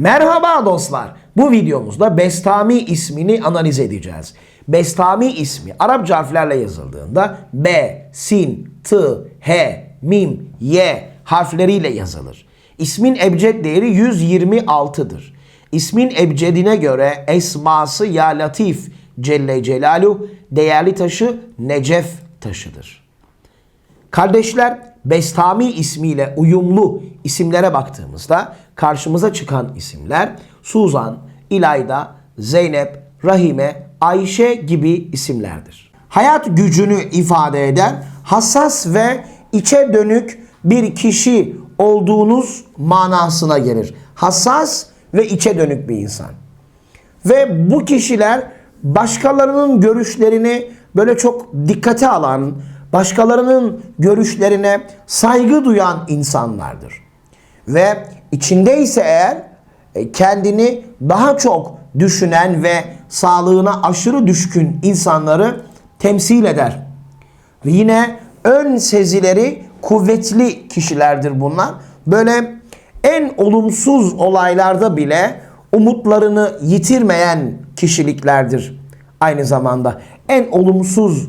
Merhaba dostlar. Bu videomuzda Bestami ismini analiz edeceğiz. Bestami ismi Arapça harflerle yazıldığında B, Sin, T, H, Mim, Y harfleriyle yazılır. İsmin ebced değeri 126'dır. İsmin ebcedine göre esması Ya Latif Celle Celaluhu değerli taşı Necef taşıdır. Kardeşler Bestami ismiyle uyumlu isimlere baktığımızda karşımıza çıkan isimler Suzan, İlayda, Zeynep, Rahime, Ayşe gibi isimlerdir. Hayat gücünü ifade eden hassas ve içe dönük bir kişi olduğunuz manasına gelir. Hassas ve içe dönük bir insan. Ve bu kişiler başkalarının görüşlerini böyle çok dikkate alan, başkalarının görüşlerine saygı duyan insanlardır. Ve içindeyse eğer e, kendini daha çok düşünen ve sağlığına aşırı düşkün insanları temsil eder. Ve yine ön sezileri kuvvetli kişilerdir bunlar. Böyle en olumsuz olaylarda bile umutlarını yitirmeyen kişiliklerdir. Aynı zamanda en olumsuz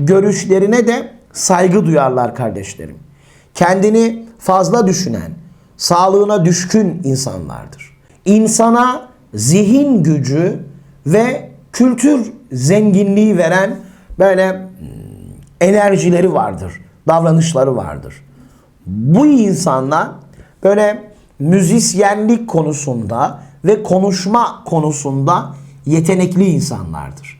görüşlerine de saygı duyarlar kardeşlerim. Kendini fazla düşünen, sağlığına düşkün insanlardır. İnsana zihin gücü ve kültür zenginliği veren böyle hmm, enerjileri vardır, davranışları vardır. Bu insanlar böyle müzisyenlik konusunda ve konuşma konusunda yetenekli insanlardır.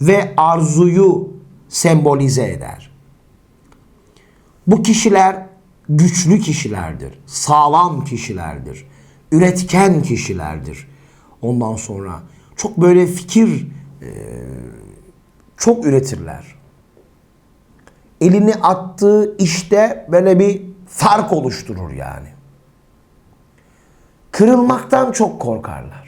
ve arzuyu sembolize eder. Bu kişiler güçlü kişilerdir, sağlam kişilerdir, üretken kişilerdir. Ondan sonra çok böyle fikir e, çok üretirler. Elini attığı işte böyle bir fark oluşturur yani. Kırılmaktan çok korkarlar.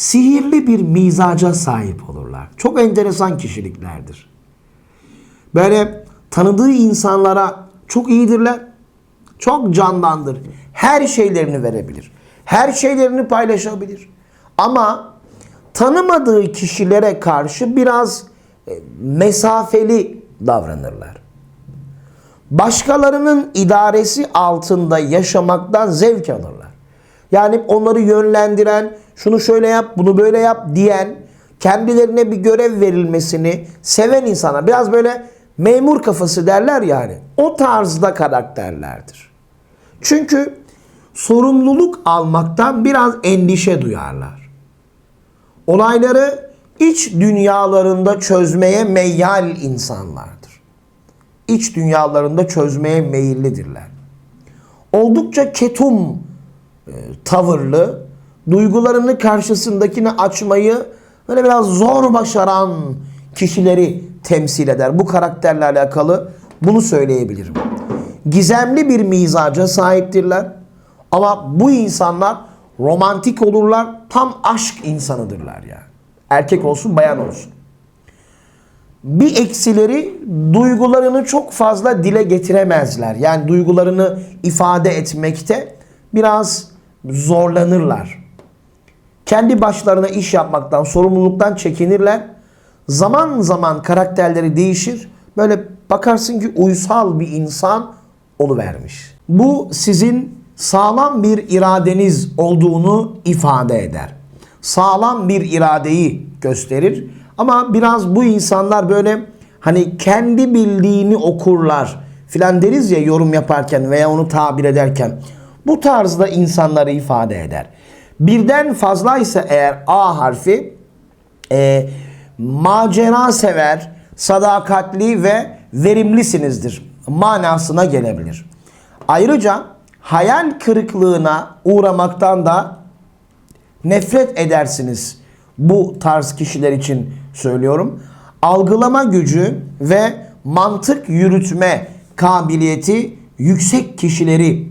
Sihirli bir mizaca sahip olurlar. Çok enteresan kişiliklerdir. Böyle tanıdığı insanlara çok iyidirler. Çok candandır. Her şeylerini verebilir. Her şeylerini paylaşabilir. Ama tanımadığı kişilere karşı biraz e, mesafeli davranırlar. Başkalarının idaresi altında yaşamaktan zevk alırlar. Yani onları yönlendiren, şunu şöyle yap, bunu böyle yap diyen, kendilerine bir görev verilmesini seven insana biraz böyle memur kafası derler yani. O tarzda karakterlerdir. Çünkü sorumluluk almaktan biraz endişe duyarlar. Olayları iç dünyalarında çözmeye meyyal insanlardır. İç dünyalarında çözmeye meyillidirler. Oldukça ketum tavırlı, duygularını karşısındakini açmayı böyle biraz zor başaran kişileri temsil eder. Bu karakterle alakalı bunu söyleyebilirim. Gizemli bir mizaca sahiptirler. Ama bu insanlar romantik olurlar. Tam aşk insanıdırlar yani. Erkek olsun bayan olsun. Bir eksileri duygularını çok fazla dile getiremezler. Yani duygularını ifade etmekte biraz zorlanırlar. Kendi başlarına iş yapmaktan, sorumluluktan çekinirler. Zaman zaman karakterleri değişir. Böyle bakarsın ki uysal bir insan oluvermiş. Bu sizin sağlam bir iradeniz olduğunu ifade eder. Sağlam bir iradeyi gösterir. Ama biraz bu insanlar böyle hani kendi bildiğini okurlar filan deriz ya yorum yaparken veya onu tabir ederken. Bu tarzda insanları ifade eder. Birden fazlaysa eğer A harfi e, macera sever, sadakatli ve verimlisinizdir manasına gelebilir. Ayrıca hayal kırıklığına uğramaktan da nefret edersiniz. Bu tarz kişiler için söylüyorum. Algılama gücü ve mantık yürütme kabiliyeti yüksek kişileri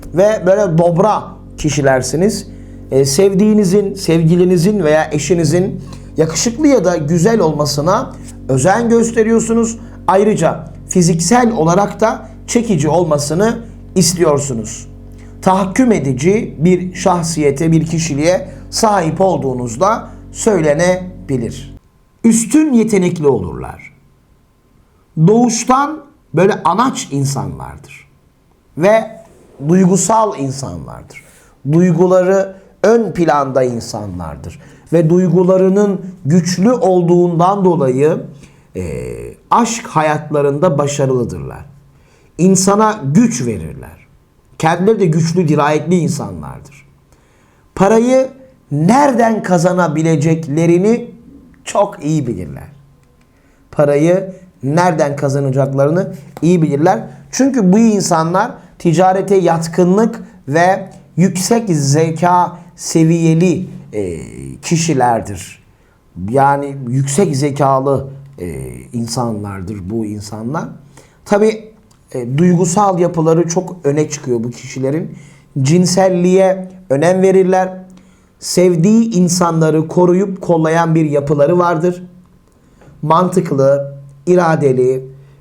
ve böyle dobra kişilersiniz. Ee, sevdiğinizin, sevgilinizin veya eşinizin yakışıklı ya da güzel olmasına özen gösteriyorsunuz. Ayrıca fiziksel olarak da çekici olmasını istiyorsunuz. Tahakküm edici bir şahsiyete, bir kişiliğe sahip olduğunuzda söylenebilir. Üstün yetenekli olurlar. Doğuştan böyle anaç insanlardır. Ve duygusal insanlardır. Duyguları ön planda insanlardır. Ve duygularının güçlü olduğundan dolayı e, aşk hayatlarında başarılıdırlar. İnsana güç verirler. Kendileri de güçlü, dirayetli insanlardır. Parayı nereden kazanabileceklerini çok iyi bilirler. Parayı nereden kazanacaklarını iyi bilirler. Çünkü bu insanlar ticarete yatkınlık ve yüksek zeka seviyeli e, kişilerdir. Yani yüksek zekalı e, insanlardır bu insanlar. Tabi e, duygusal yapıları çok öne çıkıyor bu kişilerin. Cinselliğe önem verirler. Sevdiği insanları koruyup kollayan bir yapıları vardır. Mantıklı, iradeli,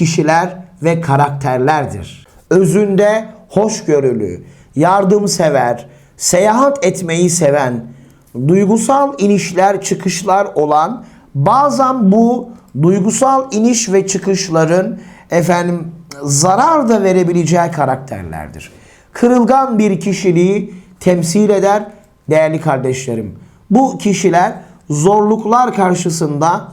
kişiler ve karakterlerdir. Özünde hoşgörülü, yardımsever, seyahat etmeyi seven, duygusal inişler çıkışlar olan bazen bu duygusal iniş ve çıkışların efendim zarar da verebileceği karakterlerdir. Kırılgan bir kişiliği temsil eder değerli kardeşlerim. Bu kişiler zorluklar karşısında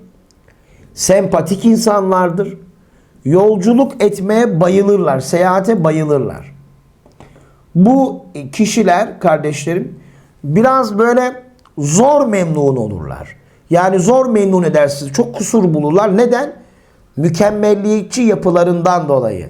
Sempatik insanlardır. Yolculuk etmeye bayılırlar. Seyahate bayılırlar. Bu kişiler kardeşlerim biraz böyle zor memnun olurlar. Yani zor memnun edersiniz. Çok kusur bulurlar. Neden? Mükemmelliyetçi yapılarından dolayı.